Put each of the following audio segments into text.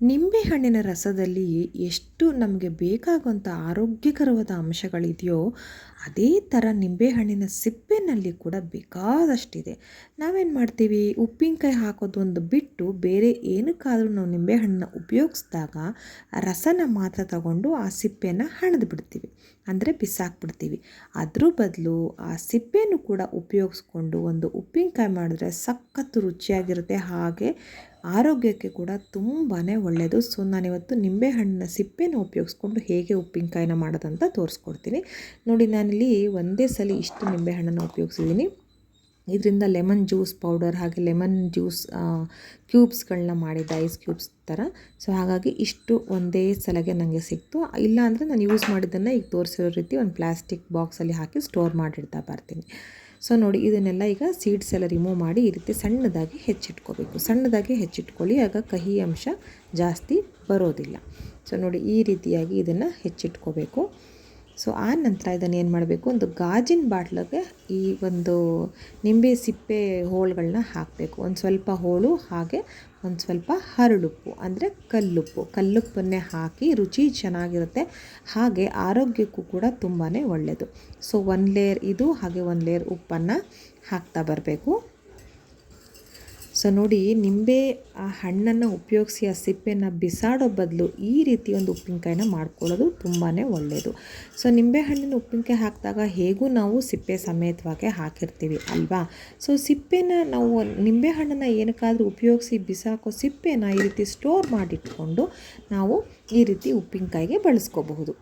ನಿಂಬೆಹಣ್ಣಿನ ರಸದಲ್ಲಿ ಎಷ್ಟು ನಮಗೆ ಬೇಕಾಗುವಂಥ ಆರೋಗ್ಯಕರವಾದ ಅಂಶಗಳಿದೆಯೋ ಅದೇ ಥರ ನಿಂಬೆಹಣ್ಣಿನ ಸಿಪ್ಪೆನಲ್ಲಿ ಕೂಡ ಬೇಕಾದಷ್ಟಿದೆ. ನಾವೇನು ಮಾಡ್ತೀವಿ? ಉಪ್ಪಿನಕಾಯಿ ಹಾಕೋದೊಂದು ಬಿಟ್ಟು ಬೇರೆ ಏನಕ್ಕಾದರೂ ನಾವು ನಿಂಬೆಹಣ್ಣನ್ನ ಉಪಯೋಗಿಸಿದಾಗ ರಸನ ಮಾತ್ರ ತಗೊಂಡು ಆ ಸಿಪ್ಪೆನ ಹಣದು ಬಿಡ್ತೀವಿ. ಅಂದರೆ ಬಿಸಾಕ್ಬಿಡ್ತೀವಿ. ಅದ್ರ ಬದಲು ಆ ಸಿಪ್ಪೆನೂ ಕೂಡ ಉಪಯೋಗಿಸ್ಕೊಂಡು ಒಂದು ಉಪ್ಪಿನಕಾಯಿ ಮಾಡಿದ್ರೆ ಸಖತ್ತು ರುಚಿಯಾಗಿರುತ್ತೆ. ಹಾಗೆ ಆರೋಗ್ಯಕ್ಕೆ ಕೂಡ ತುಂಬಾ ಒಳ್ಳೆಯದು ಸೊ ನಾನಿವತ್ತು ನಿಂಬೆಹಣ್ಣಿನ ಸಿಪ್ಪೆನ ಉಪಯೋಗಿಸ್ಕೊಂಡು ಹೇಗೆ ಉಪ್ಪಿನಕಾಯಿನ ಮಾಡೋದಂತ ತೋರಿಸ್ಕೊಡ್ತೀನಿ. ನೋಡಿ, ನಾನಿಲ್ಲಿ ಒಂದೇ ಸಲ ಇಷ್ಟು ನಿಂಬೆಹಣ್ಣನ್ನು ಉಪಯೋಗಿಸಿದ್ದೀನಿ. ಇದರಿಂದ ಲೆಮನ್ ಜ್ಯೂಸ್ ಪೌಡರ್ ಹಾಗೆ ಲೆಮನ್ ಜ್ಯೂಸ್ ಕ್ಯೂಬ್ಸ್ಗಳನ್ನ ಮಾಡಿದ್ದೆ, ಐಸ್ ಕ್ಯೂಬ್ಸ್ ಥರ ಸೊ ಹಾಗಾಗಿ ಇಷ್ಟು ಒಂದೇ ಸಲಗೆ ನನಗೆ ಸಿಕ್ತು. ಇಲ್ಲ ಅಂದರೆ ನಾನು ಯೂಸ್ ಮಾಡಿದ್ದನ್ನು ಈಗ ತೋರಿಸಿರೋ ರೀತಿ ಒಂದು ಪ್ಲಾಸ್ಟಿಕ್ ಬಾಕ್ಸಲ್ಲಿ ಹಾಕಿ ಸ್ಟೋರ್ ಮಾಡಿಡ್ತಾ ಬರ್ತೀನಿ. ಸೊ ನೋಡಿ ಇದನ್ನೆಲ್ಲ ಈಗ ಸೀಡ್ಸ್ ಎಲ್ಲ ರಿಮೂವ್ ಮಾಡಿ ಈ ರೀತಿ ಸಣ್ಣದಾಗಿ ಹೆಚ್ಚಿಟ್ಕೋಬೇಕು. ಸಣ್ಣದಾಗಿ ಹೆಚ್ಚಿಟ್ಕೊಳ್ಳಿ, ಆಗ ಕಹಿ ಅಂಶ ಜಾಸ್ತಿ ಬರೋದಿಲ್ಲ. ಸೊ ನೋಡಿ ಈ ರೀತಿಯಾಗಿ ಇದನ್ನು ಹೆಚ್ಚಿಟ್ಕೋಬೇಕು. ಸೊ ಆ ನಂತರ ಇದನ್ನು ಏನು ಮಾಡಬೇಕು? ಒಂದು ಗಾಜಿನ ಬಾಟ್ಲಿಗೆ ಈ ಒಂದು ನಿಂಬೆ ಸಿಪ್ಪೆ ಹೋಳುಗಳನ್ನ ಹಾಕಬೇಕು. ಒಂದು ಸ್ವಲ್ಪ ಹೋಳು, ಹಾಗೆ ಒಂದು ಸ್ವಲ್ಪ ಹರಳುಪ್ಪು, ಅಂದರೆ ಕಲ್ಲುಪ್ಪು. ಕಲ್ಲುಪ್ಪನ್ನೇ ಹಾಕಿ ರುಚಿ ಚೆನ್ನಾಗಿರುತ್ತೆ. ಹಾಗೆ ಆರೋಗ್ಯಕ್ಕೂ ಕೂಡ ತುಂಬಾ ಒಳ್ಳೆಯದು ಸೊ, ಒಂದು ಲೇಯರ್ ಇದು, ಹಾಗೆ ಒಂದು ಲೇಯರ್ ಉಪ್ಪನ್ನು ಹಾಕ್ತಾ ಬರಬೇಕು. ಸೊ ನೋಡಿ, ನಿಂಬೆ, ಆ ಹಣ್ಣನ್ನು ಉಪಯೋಗಿಸಿ, ಆ ಸಿಪ್ಪೆನ ಬಿಸಾಡೋ ಬದಲು ಈ ರೀತಿ ಒಂದು ಉಪ್ಪಿನಕಾಯಿನ ಮಾಡ್ಕೊಳ್ಳೋದು ತುಂಬಾ ಒಳ್ಳೆಯದು ಸೊ ನಿಂಬೆ ಹಣ್ಣಿನ ಉಪ್ಪಿನಕಾಯಿ ಹಾಕಿದಾಗ ಹೇಗೂ ನಾವು ಸಿಪ್ಪೆ ಸಮೇತವಾಗಿ ಹಾಕಿರ್ತೀವಿ, ಅಲ್ವಾ? ಸೊ ಸಿಪ್ಪೆನ ನಾವು ನಿಂಬೆ ಹಣ್ಣನ್ನು ಏನಕ್ಕಾದರೂ ಉಪಯೋಗಿಸಿ ಬಿಸಾಕೋ ಸಿಪ್ಪೆನ ಈ ರೀತಿ ಸ್ಟೋರ್ ಮಾಡಿಟ್ಕೊಂಡು ನಾವು ಈ ರೀತಿ ಉಪ್ಪಿನಕಾಯಿಗೆ ಬಳಸ್ಕೋಬಹುದು.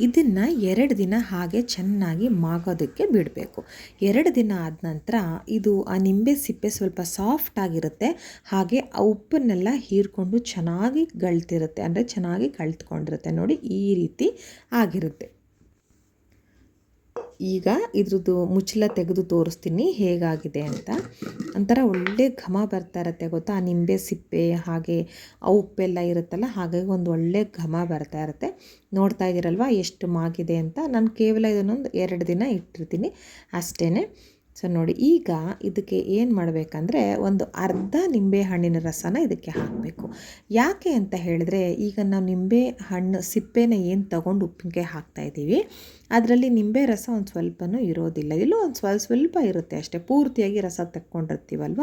ಇದನ್ನು ಎರಡು ದಿನ ಹಾಗೆ ಚೆನ್ನಾಗಿ ಮಾಗೋದಕ್ಕೆ ಬಿಡಬೇಕು. ಎರಡು ದಿನ ಆದ ನಂತರ ಇದು ಆ ನಿಂಬೆ ಸಿಪ್ಪೆ ಸ್ವಲ್ಪ ಸಾಫ್ಟ್ ಆಗಿರುತ್ತೆ. ಹಾಗೆ ಆ ಉಪ್ಪನ್ನೆಲ್ಲ ಹೀರ್ಕೊಂಡು ಚೆನ್ನಾಗಿ ಗಳ್ತಿರುತ್ತೆ. ಅಂದರೆ ಚೆನ್ನಾಗಿ ಕಳ್ತ್ಕೊಂಡಿರುತ್ತೆ. ನೋಡಿ ಈ ರೀತಿ ಆಗಿರುತ್ತೆ. ಈಗ ಇದ್ರದ್ದು ಮುಚ್ಚಲ ತೆಗೆದು ತೋರಿಸ್ತೀನಿ ಹೇಗಾಗಿದೆ ಅಂತ. ಒಂಥರ ಒಳ್ಳೆ ಘಮ ಬರ್ತಾ ಇರುತ್ತೆ ಗೊತ್ತಾ? ಆ ನಿಂಬೆ, ಸಿಪ್ಪೆ, ಹಾಗೆ ಆ ಉಪ್ಪೆಲ್ಲ ಇರುತ್ತಲ್ಲ, ಹಾಗಾಗಿ ಒಂದು ಒಳ್ಳೆ ಘಮ ಬರ್ತಾ ಇರುತ್ತೆ. ನೋಡ್ತಾ ಇದ್ದೀರಲ್ವ ಎಷ್ಟು ಮಾಗಿದೆ ಅಂತ? ನಾನು ಕೇವಲ ಇದನ್ನೊಂದು ಎರಡು ದಿನ ಇಟ್ಟಿರ್ತೀನಿ ಅಷ್ಟೇ ಸೊ ನೋಡಿ, ಈಗ ಇದಕ್ಕೆ ಏನು ಮಾಡಬೇಕಂದ್ರೆ ಒಂದು ಅರ್ಧ ನಿಂಬೆ ಹಣ್ಣಿನ ರಸನ ಇದಕ್ಕೆ ಹಾಕಬೇಕು. ಯಾಕೆ ಅಂತ ಹೇಳಿದ್ರೆ, ಈಗ ನಾವು ನಿಂಬೆ ಹಣ್ಣು, ಸಿಪ್ಪೆನ ಏನು ತಗೊಂಡು ಉಪ್ಪಿನಕಾಯಿ ಹಾಕ್ತಾಯಿದ್ದೀವಿ ಅದರಲ್ಲಿ ನಿಂಬೆ ರಸ ಒಂದು ಸ್ವಲ್ಪನೂ ಇರೋದಿಲ್ಲ. ಇಲ್ಲೋ ಒಂದು ಸ್ವಲ್ಪ ಸ್ವಲ್ಪ ಇರುತ್ತೆ ಅಷ್ಟೇ, ಪೂರ್ತಿಯಾಗಿ ರಸ ತಕ್ಕೊಂಡಿರ್ತೀವಲ್ವ?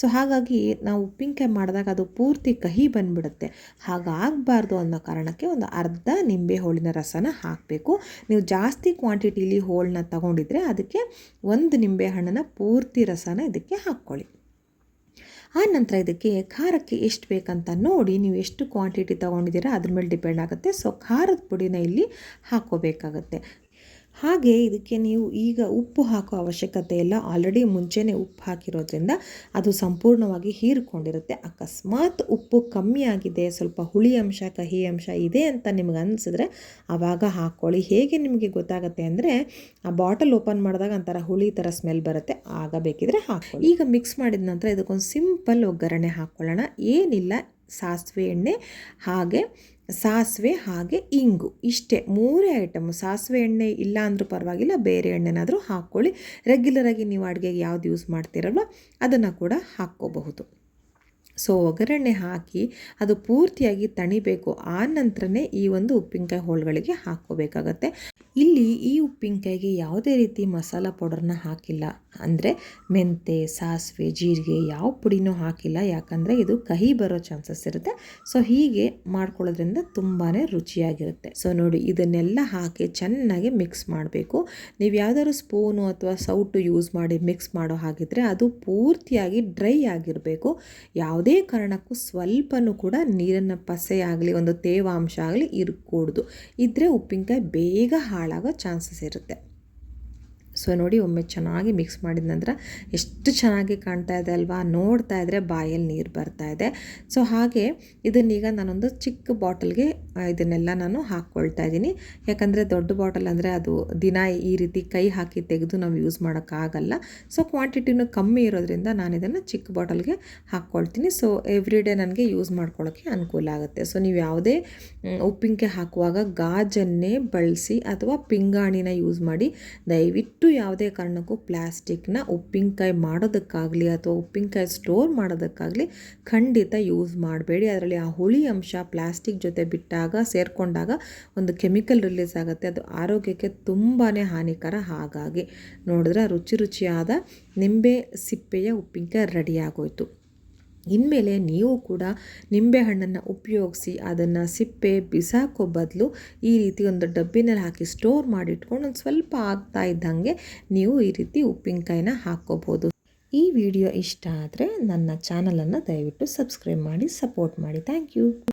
ಸೊ ಹಾಗಾಗಿ ನಾವು ಉಪ್ಪಿನಕಾಯಿ ಮಾಡಿದಾಗ ಅದು ಪೂರ್ತಿ ಕಹಿ ಬಂದುಬಿಡುತ್ತೆ. ಹಾಗಾಗಬಾರ್ದು ಅನ್ನೋ ಕಾರಣಕ್ಕೆ ಒಂದು ಅರ್ಧ ನಿಂಬೆ ಹೋಳಿನ ರಸನ ಹಾಕಬೇಕು. ನೀವು ಜಾಸ್ತಿ ಕ್ವಾಂಟಿಟೀಲಿ ಹೋಳನ್ನ ತಗೊಂಡಿದ್ರೆ ಅದಕ್ಕೆ ಒಂದು ನಿಂಬೆ ಹಣ್ಣನ್ನು ಪೂರ್ತಿ ರಸನ ಇದಕ್ಕೆ ಹಾಕ್ಕೊಳ್ಳಿ. ಆ ನಂತರ ಇದಕ್ಕೆ ಖಾರಕ್ಕೆ ಎಷ್ಟು ಬೇಕಂತ ನೋಡಿ ನೀವು ಎಷ್ಟು ಕ್ವಾಂಟಿಟಿ ತೊಗೊಂಡಿದ್ದೀರಾ ಅದ್ರ ಮೇಲೆ ಡಿಪೆಂಡ್ ಆಗುತ್ತೆ. ಸೊ ಖಾರದ ಪುಡಿನ ಇಲ್ಲಿ ಹಾಕ್ಕೋಬೇಕಾಗತ್ತೆ. ಹಾಗೆ ಇದಕ್ಕೆ ನೀವು ಈಗ ಉಪ್ಪು ಹಾಕೋ ಅವಶ್ಯಕತೆ ಇಲ್ಲ. ಆಲ್ರೆಡಿ ಮುಂಚೆನೇ ಉಪ್ಪು ಹಾಕಿರೋದ್ರಿಂದ ಅದು ಸಂಪೂರ್ಣವಾಗಿ ಹೀರಿಕೊಂಡಿರುತ್ತೆ. ಅಕಸ್ಮಾತ್ ಉಪ್ಪು ಕಮ್ಮಿ ಆಗಿದೆ, ಸ್ವಲ್ಪ ಹುಳಿ ಅಂಶ, ಕಹಿ ಅಂಶ ಇದೆ ಅಂತ ನಿಮ್ಗೆ ಅನಿಸಿದ್ರೆ ಆವಾಗ ಹಾಕ್ಕೊಳ್ಳಿ. ಹೇಗೆ ನಿಮಗೆ ಗೊತ್ತಾಗುತ್ತೆ ಅಂದರೆ ಆ ಬಾಟಲ್ ಓಪನ್ ಮಾಡಿದಾಗ ಒಂಥರ ಹುಳಿ ಥರ ಸ್ಮೆಲ್ ಬರುತ್ತೆ. ಆಗ ಬೇಕಿದ್ರೆ ಹಾಕಿ ಈಗ ಮಿಕ್ಸ್ ಮಾಡಿದ ನಂತರ ಇದಕ್ಕೊಂದು ಸಿಂಪಲ್ ಒಗ್ಗರಣೆ ಹಾಕ್ಕೊಳ್ಳೋಣ. ಏನಿಲ್ಲ, ಸಾಸಿವೆ ಎಣ್ಣೆ ಹಾಗೆ ಸಾಸಿವೆ ಹಾಗೆ ಇಂಗು. ಇಷ್ಟೇ, ಮೂರೇ ಐಟಮು ಸಾಸಿವೆ ಎಣ್ಣೆ ಇಲ್ಲ ಅಂದರೂ ಪರವಾಗಿಲ್ಲ, ಬೇರೆ ಎಣ್ಣೆನಾದರೂ ಹಾಕ್ಕೊಳ್ಳಿ. ರೆಗ್ಯುಲರಾಗಿ ನೀವು ಅಡುಗೆಗೆ ಯಾವ್ದು ಯೂಸ್ ಮಾಡ್ತೀರಲ್ವ, ಅದನ್ನು ಕೂಡ ಹಾಕ್ಕೋಬಹುದು. ಸೊ ಒಗ್ಗರಣೆ ಹಾಕಿ, ಅದು ಪೂರ್ತಿಯಾಗಿ ತಣಿಬೇಕು. ಆ ನಂತರನೇ ಈ ಒಂದು ಉಪ್ಪಿನಕಾಯಿ ಹೋಳುಗಳಿಗೆ ಹಾಕ್ಕೋಬೇಕಾಗತ್ತೆ. ಇಲ್ಲಿ ಈ ಉಪ್ಪಿನಕಾಯಿಗೆ ಯಾವುದೇ ರೀತಿ ಮಸಾಲ ಪೌಡರ್ನ ಹಾಕಿಲ್ಲ. ಅಂದರೆ ಮೆಂತೆ, ಸಾಸಿವೆ, ಜೀರಿಗೆ ಯಾವ ಪುಡಿನೂ ಹಾಕಿಲ್ಲ. ಯಾಕಂದರೆ ಇದು ಕಹಿ ಬರೋ ಚಾನ್ಸಸ್ ಇರುತ್ತೆ. ಸೊ ಹೀಗೆ ಮಾಡ್ಕೊಳ್ಳೋದ್ರಿಂದ ತುಂಬಾ ರುಚಿಯಾಗಿರುತ್ತೆ. ಸೊ ನೋಡಿ, ಇದನ್ನೆಲ್ಲ ಹಾಕಿ ಚೆನ್ನಾಗಿ ಮಿಕ್ಸ್ ಮಾಡಬೇಕು. ನೀವು ಯಾವ್ದಾದ್ರು ಸ್ಪೂನು ಅಥವಾ ಸೌಟು ಯೂಸ್ ಮಾಡಿ ಮಿಕ್ಸ್ ಮಾಡೋ ಹಾಗಿದ್ರೆ ಅದು ಪೂರ್ತಿಯಾಗಿ ಡ್ರೈ ಆಗಿರಬೇಕು. ಯಾವುದೇ ಕಾರಣಕ್ಕೂ ಸ್ವಲ್ಪನೂ ಕೂಡ ನೀರನ್ನು ಪಸೆ ಆಗಲಿ, ಒಂದು ತೇವಾಂಶ ಆಗಲಿ ಇರಕೂಡ್ದು. ಇದ್ದರೆ ಉಪ್ಪಿನಕಾಯಿ ಬೇಗ ಹಾಳಾಗೋ ಚಾನ್ಸಸ್ ಇರುತ್ತೆ. ಸೊ ನೋಡಿ, ಒಮ್ಮೆ ಚೆನ್ನಾಗಿ ಮಿಕ್ಸ್ ಮಾಡಿದ ನಂತರ ಎಷ್ಟು ಚೆನ್ನಾಗಿ ಕಾಣ್ತಾ ಇದೆ ಅಲ್ವಾ? ನೋಡ್ತಾ ಇದ್ದರೆ ಬಾಯಲ್ಲಿ ನೀರು ಬರ್ತಾ ಇದೆ. ಸೊ ಹಾಗೆ ಇದನ್ನೀಗ ನಾನೊಂದು ಚಿಕ್ಕ ಬಾಟಲ್ಗೆ ಇದನ್ನೆಲ್ಲ ನಾನು ಹಾಕ್ಕೊಳ್ತಾ ಇದ್ದೀನಿ. ಯಾಕಂದರೆ ದೊಡ್ಡ ಬಾಟಲ್ ಅಂದರೆ ಅದು ದಿನ ಈ ರೀತಿ ಕೈ ಹಾಕಿ ತೆಗೆದು ನಾವು ಯೂಸ್ ಮಾಡೋಕ್ಕಾಗಲ್ಲ ಸೊ ಕ್ವಾಂಟಿಟಿನೂ ಕಮ್ಮಿ ಇರೋದ್ರಿಂದ ನಾನು ಇದನ್ನು ಚಿಕ್ಕ ಬಾಟಲ್ಗೆ ಹಾಕ್ಕೊಳ್ತೀನಿ. ಸೊ ಎವ್ರಿ ಡೇ ನನಗೆ ಯೂಸ್ ಮಾಡ್ಕೊಳ್ಳೋಕ್ಕೆ ಅನುಕೂಲ ಆಗುತ್ತೆ. ಸೊ ನೀವು ಯಾವುದೇ ಉಪ್ಪಿನಕಾಯಿ ಹಾಕುವಾಗ ಗಾಜನ್ನೇ ಬಳಸಿ ಅಥವಾ ಪಿಂಗಾಣಿನ ಯೂಸ್ ಮಾಡಿ ದಯವಿಟ್ಟು ಯಾವುದೇ ಕಾರಣಕ್ಕೂ ಪ್ಲ್ಯಾಸ್ಟಿಕ್ನ ಉಪ್ಪಿನಕಾಯಿ ಮಾಡೋದಕ್ಕಾಗಲಿ ಅಥವಾ ಉಪ್ಪಿನಕಾಯಿ ಸ್ಟೋರ್ ಮಾಡೋದಕ್ಕಾಗಲಿ ಖಂಡಿತ ಯೂಸ್ ಮಾಡಬೇಡಿ. ಅದರಲ್ಲಿ ಆ ಹುಳಿ ಅಂಶ ಪ್ಲ್ಯಾಸ್ಟಿಕ್ ಜೊತೆ ಬಿಟ್ಟಾಗ, ಸೇರಿಕೊಂಡಾಗ ಒಂದು ಕೆಮಿಕಲ್ ರಿಲೀಸ್ ಆಗುತ್ತೆ. ಅದು ಆರೋಗ್ಯಕ್ಕೆ ತುಂಬಾ ಹಾನಿಕರ ಹಾಗಾಗಿ ನೋಡಿದ್ರೆ ರುಚಿ ರುಚಿಯಾದ ನಿಂಬೆ ಸಿಪ್ಪೆಯ ಉಪ್ಪಿನಕಾಯಿ ರೆಡಿಯಾಗೋಯಿತು ಇನ್ಮೇಲೆ ನೀವು ಕೂಡ ನಿಂಬೆಹಣ್ಣನ್ನು ಉಪಯೋಗಿಸಿ ಅದನ್ನು ಸಿಪ್ಪೆ, ಬಿಸಾಕೋ ಬದಲು ಈ ರೀತಿ ಒಂದು ಡಬ್ಬಿನಲ್ಲಿ ಹಾಕಿ ಸ್ಟೋರ್ ಮಾಡಿಟ್ಕೊಂಡು ಒಂದು ಸ್ವಲ್ಪ ಆಗ್ತಾ ಇದ್ದಂಗೆ ನೀವು ಈ ರೀತಿ ಉಪ್ಪಿನಕಾಯಿನ ಹಾಕ್ಕೋಬೋದು. ಈ ವಿಡಿಯೋ ಇಷ್ಟ ಆದರೆ ನನ್ನ ಚಾನಲನ್ನು ದಯವಿಟ್ಟು ಸಬ್ಸ್ಕ್ರೈಬ್ ಮಾಡಿ ಸಪೋರ್ಟ್ ಮಾಡಿ. Thank you